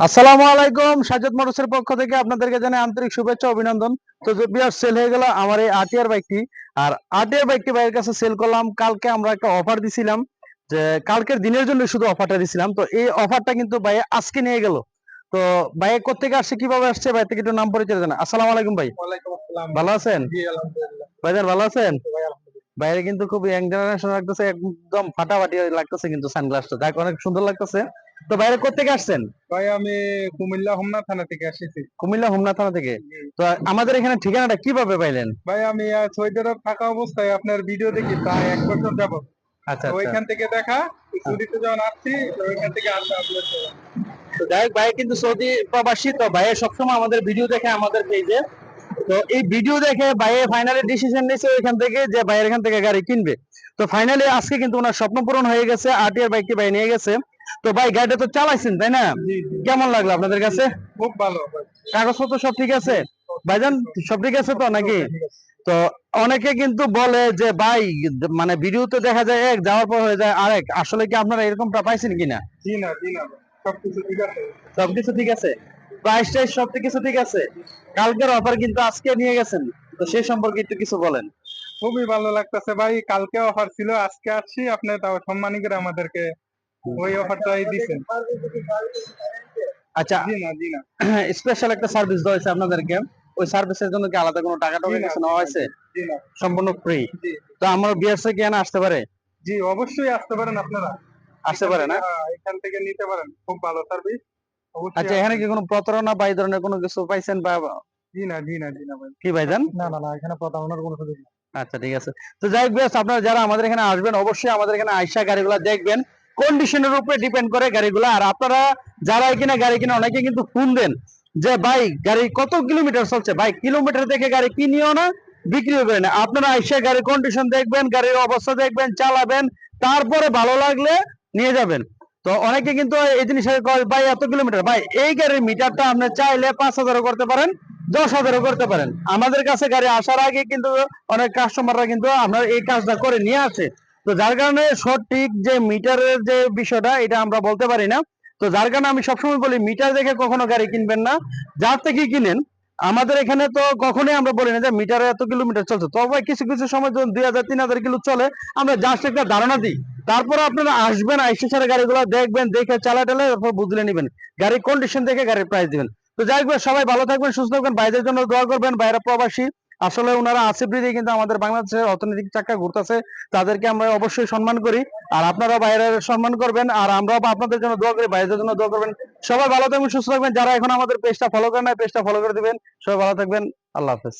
আসসালামু আলাইকুম সাজাদ মোটরসের পক্ষ থেকে আপনাদেরকে জানাই আন্তরিক শুভেচ্ছা অভিনন্দন। তো বিয়ার সেল হয়ে গেল আমার এই আটিয়ার বাইকটি আর আটিয়ার বাইকটি ভাইয়ের কাছে সেল করলাম। কালকে আমরা একটা অফার দিছিলাম যে কালকের দিনের জন্য শুধু অফারটা দিছিলাম। তো এই অফারটা কিন্তু ভাই আজকে নিয়ে গেল। তো ভাই কোথেকে আসছে কীভাবে আসছে ভাই থেকে একটু নাম পরিচয় জানা আসসালামু আলাইকুম ভাই। ভালো আছেন? ভাইজান ভালো আছেন? বাইরে কিন্তু খুব ইয়াং জেনারেশন লাগতেছে একদম ফাটাফাটি লাগতেছে কিন্তু সানগ্লাসটা দেখ অনেক সুন্দর লাগতেছে। তো বাইরে কোথেকে আসছেন? ভাই আমি কুমিল্লা হোমনা থানা থেকে এসেছি কুমিল্লা হোমনা থানা থেকে? তো আমাদের এখানে ঠিকানাটা কীভাবে পাইলেন? ভাই আমি সৌদি আরব থাকা অবস্থায় আপনার ভিডিও দেখি প্রায় এক বছর যাব আচ্ছা আচ্ছা। ওইখান থেকে দেখা ছুটিতে যখন আসছি ওইখান থেকে আসা তো যাই ভাই কিন্তু সৌদি প্রবাসী তো ভাই সবসময় আমাদের ভিডিও দেখে আমাদের পেজে তো এই ভিডিও দেখে ভাইয়ে ফাইনালি ডিসিশন নিয়েছে ওইখান থেকে যে ভাইয়ের এখান থেকে গাড়ি কিনবে। তো ফাইনালি আজকে কিন্তু ওনার স্বপ্ন পূরণ হয়ে গেছে আরটিআর বাইকটি ভাই নিয়ে গেছে। তো ভাই গাড়িটা তো চালাইছেন তাই না? কেমন লাগল আপনাদের কাছে? খুব ভালো কাগজপত্র সব ঠিক আছে? ভাইজান সব ঠিক আছে তো নাকি? তো অনেকে কিন্তু বলে যে ভাই মানে ভিডিওতে দেখা যায় এক যাওয়ার পর হয়ে যায় আরেক। আসলে কি আপনারা এরকমটা পাইছেন কিনা? সবকিছু ঠিক আছে। প্রাইস টাইস সব কিছু ঠিক আছে? কালকের অফার কিন্তু আজকে নিয়ে গেছেন। তো সেই সম্পর্কে একটু কিছু বলেন। খুবই ভালো লাগতেছে ভাই। কালকে অফার ছিল আজকে আসছি। আপনি তাও সম্মানী করে আমাদেরকে ওই অফারটাই দিছেন। আচ্ছা জি না জি না। স্পেশাল একটা সার্ভিস দেওয়া হয়েছে আপনাদেরকে। ওই সার্ভিসের জন্য কি আলাদা কোনো টাকা টাকা কিছু নেওয়া হয়েছে? সম্পূর্ণ ফ্রি তো আমার বিয়ার্সে আসতে পারে? জি অবশ্যই আসতে পারেন আপনারা। আসতে পারে না? হ্যাঁ, এখান থেকে নিতে পারেন। খুব ভালো সার্ভিস আচ্ছা এখানে কি কোনো প্রতারণা বা এই ধরনের কোনো কিছু পাইছেন বা জি না জি না জি না ভাই। কি ভাইজান? না না না এখানে প্রতারণার কোনো সুযোগ আচ্ছা ঠিক আছে। তো যাই হোক আপনারা যারা আমাদের এখানে আসবেন অবশ্যই আমাদের এখানে আইসা গাড়িগুলো দেখবেন। কন্ডিশনের উপরে ডিপেন্ড করে গাড়িগুলো। আর আপনারা যারা কিনা গাড়ি কিনে, অনেকে কিন্তু ফোন দেন যে, ভাই, গাড়ি কত কিলোমিটার চলছে? ভাই কিলোমিটার দেখে গাড়ি কিনিও না, বিক্রিও করে না। আপনারা আইসা গাড়ির কন্ডিশন দেখবেন, গাড়ির অবস্থা দেখবেন, চালাবেন, তারপরে ভালো লাগলে নিয়ে যাবেন। তো অনেকে কিন্তু এই জিনিস ভাই, এত কিলোমিটার ভাই, এই গাড়ির মিটারটা আপনি চাইলে পাঁচ হাজারও করতে পারেন, দশ হাজারও করতে পারেন। আমাদের কাছে গাড়ি আসার আগে কিন্তু অনেক কাস্টমাররা কিন্তু আপনার এই কাজটা করে নিয়ে আসে। তো যার কারণে সঠিক যে মিটারের যে বিষয়টা, এটা আমরা বলতে পারি না। তো যার কারণে আমি সবসময় বলি, মিটার দেখে কখনো গাড়ি কিনবেন না। যার থেকে কিনেন, আমাদের এখানে তো কখনোই আমরা বলি না যে মিটারে এত কিলোমিটার চলছে। তবে কিছু কিছু সময় যখন দুই হাজার, তিন হাজার কিলো চলে, আমরা জাস্ট একটা ধারণা দিই। তারপরে আপনারা আসবেন, আইসে সারা গাড়িগুলো দেখবেন, দেখে চালা টালা, তারপর বুঝলে নেবেন। গাড়ির কন্ডিশন দেখে গাড়ির প্রাইস দিবেন। তো যাই হোক সবাই ভালো থাকবেন, সুস্থ থাকবেন বাইরের জন্য দোয়া করবেন বাইরে প্রবাসী। আসলে ওনারা আছে বৃদ্ধি কিন্তু আমাদের বাংলাদেশের অর্থনৈতিক চাকা ঘুরতেছে। তাদেরকে আমরা অবশ্যই সম্মান করি। আর আপনারা বাইরের সম্মান করবেন। আর আমরাও আপনাদের জন্য দোয়া করি, বাইরের জন্য দোয়া করবেন। সবাই ভালো থাকবেন, সুস্থ থাকবেন। যারা এখন আমাদের পেজটা ফলো করেন না পেজটা ফলো করে দিবেন। সবাই ভালো থাকবেন। আল্লাহ হাফেজ।